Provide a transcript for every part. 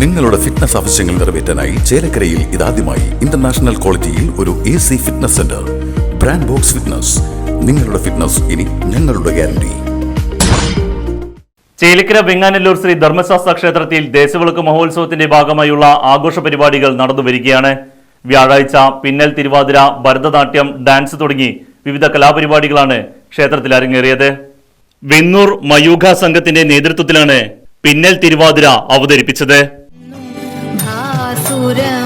നിങ്ങളുടെ ഫിറ്റ്നസ് ആവശ്യങ്ങൾ നിറവേറ്റാനായി ചേലക്കരയിൽ ഇതാദ്യമായി ഇന്റർനാഷണൽ ക്വാളിറ്റിയിൽ ഒരു A C fitness centre brand box fitness നിങ്ങളുടെ ഫിറ്റ്നസ് ഇനി ഞങ്ങളുടെ ഗ്യാരണ്ടി ചേലിക്കര വെങ്ങാനല്ലൂർ ശ്രീ ധർമ്മശാസ്ത്ര ക്ഷേത്രത്തിൽ ദേശവിളക്ക് മഹോത്സവത്തിന്റെ ഭാഗമായുള്ള ആഘോഷ പരിപാടികൾ നടന്നു വരികയാണ്. വ്യാഴാഴ്ച പിന്നൽ തിരുവാതിര ഭരതനാട്യം ഡാൻസ് തുടങ്ങി വിവിധ കലാപരിപാടികളാണ് ക്ഷേത്രത്തിൽ അരങ്ങേറിയത്. വെന്നൂർ മയൂഖ സംഘത്തിന്റെ നേതൃത്വത്തിലാണ് പിന്നൽ തിരുവാതിര അവതരിപ്പിച്ചത്. procurando.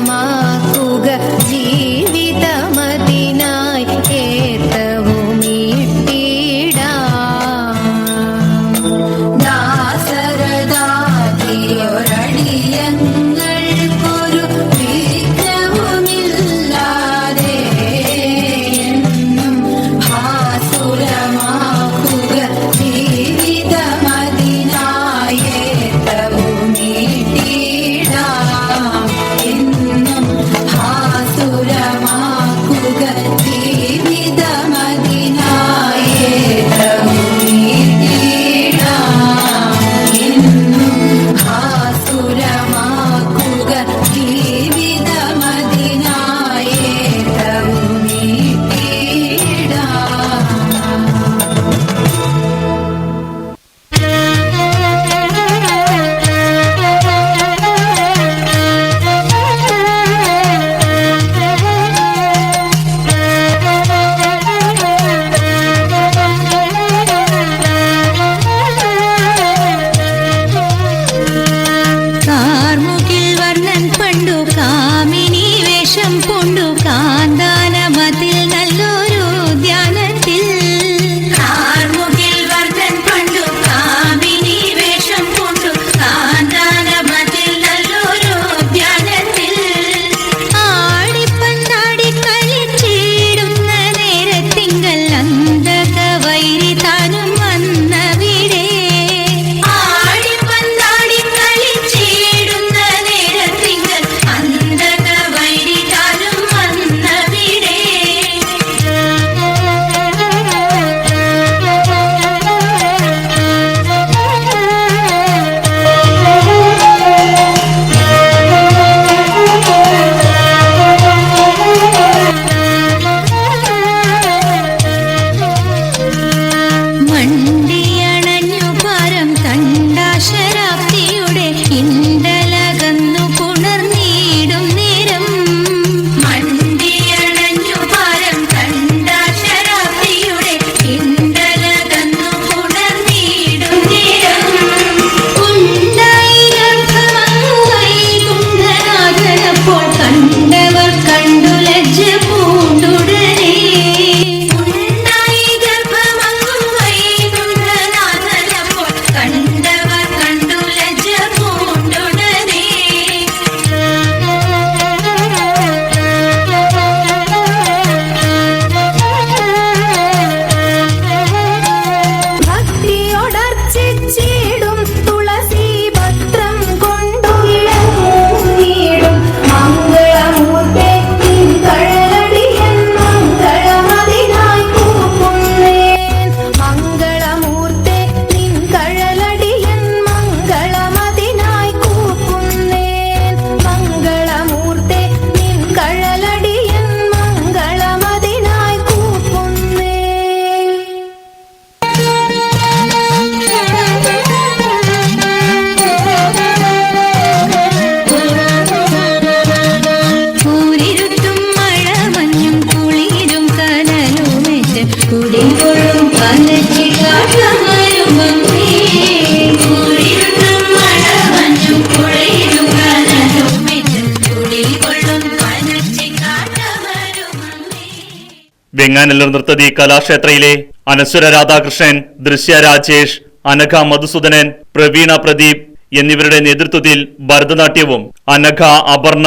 വെങ്ങാനല്ലൂർ നൃത്തതി കലാക്ഷേത്രയിലെ അനശ്വര രാധാകൃഷ്ണൻ ദൃശ്യ രാജേഷ് അനഘ മധുസൂദനൻ പ്രവീണ പ്രദീപ് എന്നിവരുടെ നേതൃത്വത്തിൽ ഭരതനാട്യവും അനഘ അപർണ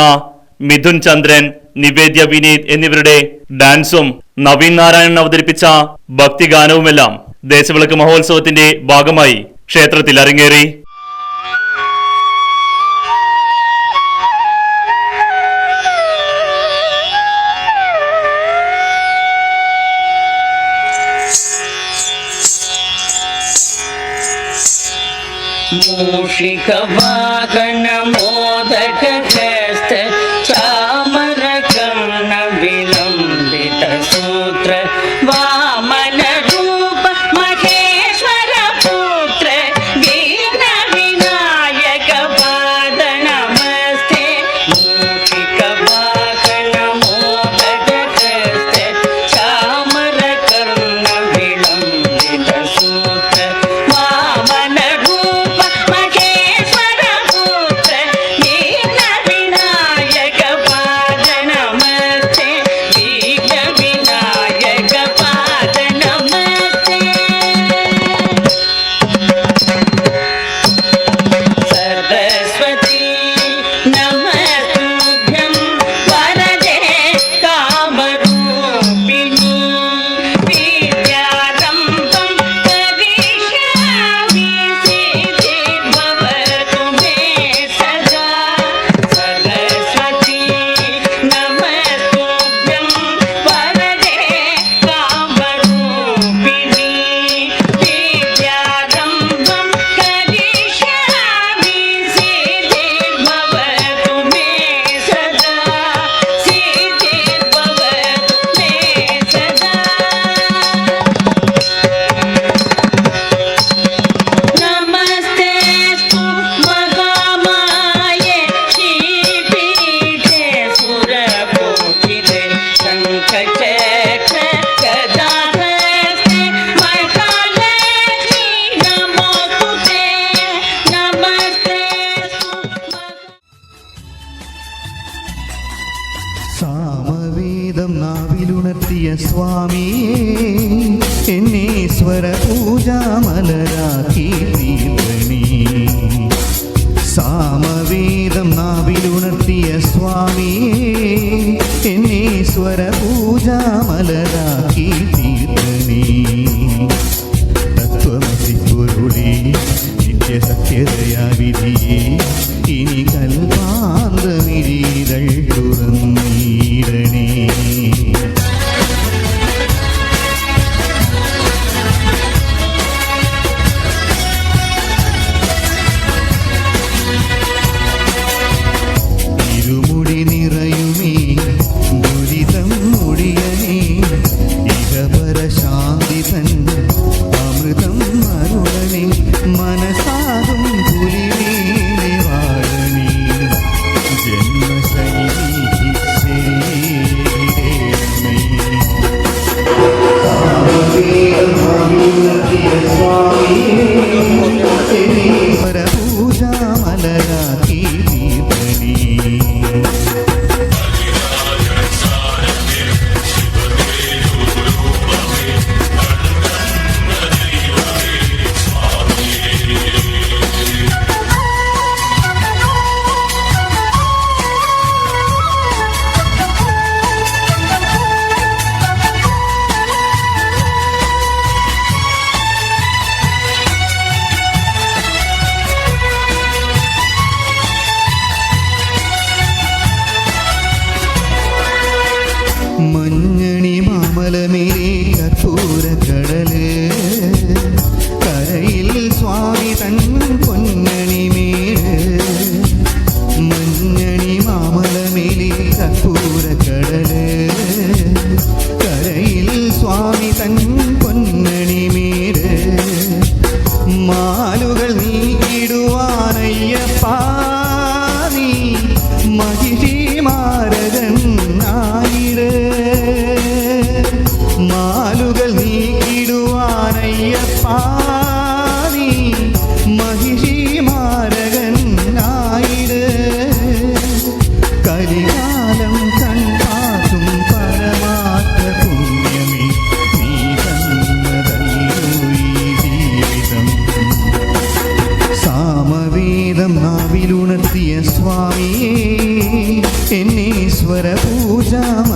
മിഥുൻ ചന്ദ്രൻ നിവേദ്യ വിനീത് എന്നിവരുടെ ഡാൻസും നവീൻ നാരായണൻ അവതരിപ്പിച്ച ഭക്തിഗാനവുമെല്ലാം ദേശവിളക്ക് മഹോത്സവത്തിന്റെ ഭാഗമായി ക്ഷേത്രത്തിൽ അരങ്ങേറി. मोद സാമവേദം നാവിലുണർത്തിയ സ്വാമിയേ എന്നെ സ്വരപൂജാമലരാക്കി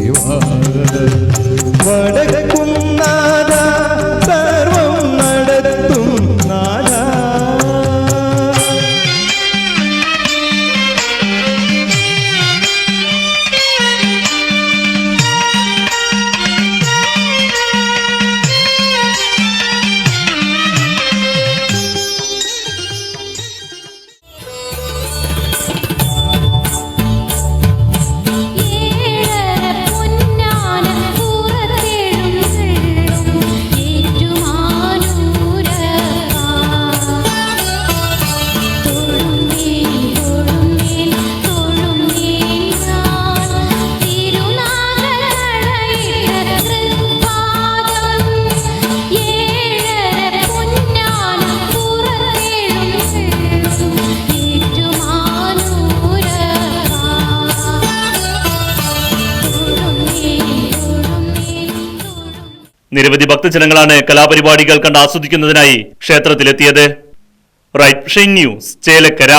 தேவா வடக்கு നിരവധി ഭക്തജനങ്ങളാണ് കലാപരിപാടികൾ കണ്ട് ആസ്വദിക്കുന്നതിനായി ക്ഷേത്രത്തിലെത്തിയത്. Right news Chelakkara.